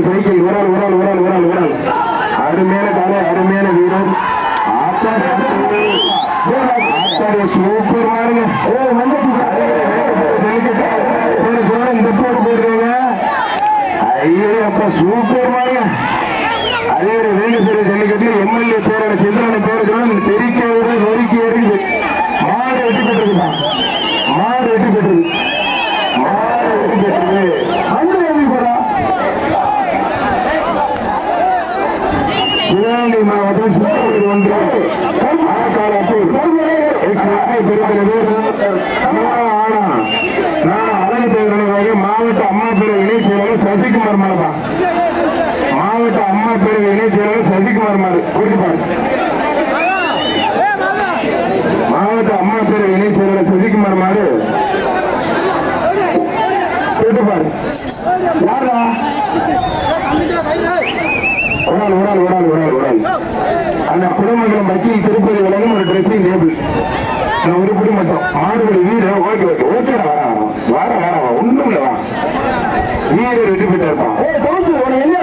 ஒரு சைக்கிள் உரல் உரல் உரல் உரல் உரல் அருமையான காலை அருமையான வீரர் சூப்பர் மாடுங்க ஏ வந்துட்டு இந்த போட்டு போயிருக்கீங்க ஐயோ அப்ப சூப்பர் மாடுங்க அதே ஒரு வேலுசேரி ஜல்லிக்கட்டுல எம்எல்ஏ பேரோட சிந்தனை பேர் சிவகங்கை மாவட்டம் சித்தூர் ஒன்று. ஆக்காலத்தூர் பெறுகிறது நான் அழகு பேரணியாக மாவட்ட அம்மா பேர் இணை செயலாளர் சசிகுமார் மாதா மாவட்ட அம்மா பேர் இணை செயலாளர் சசிகுமார் மாறு. குறிப்பார் மாவட்ட அம்மா பேர் இணை செயலாளர் சசிகுமார் மாறு. குறிப்பார் யாரா ஒரு ஆள் ஒரு ஆள் ஒரு ஆள். அந்த குடமங்கலம் வக்கீல் திருப்பதி உலகம் ஒரு ட்ரெஸ்ஸிங் டேபிள் நான் உருப்படி மட்டும் ஆறு மணி வீடு. ஓகே ஓகே ஓகேடா வரா வர வர வர ஒண்ணும் இல்ல வா. இருப்பான் ஓ பெற்றிருப்பான் உனக்கு என்ன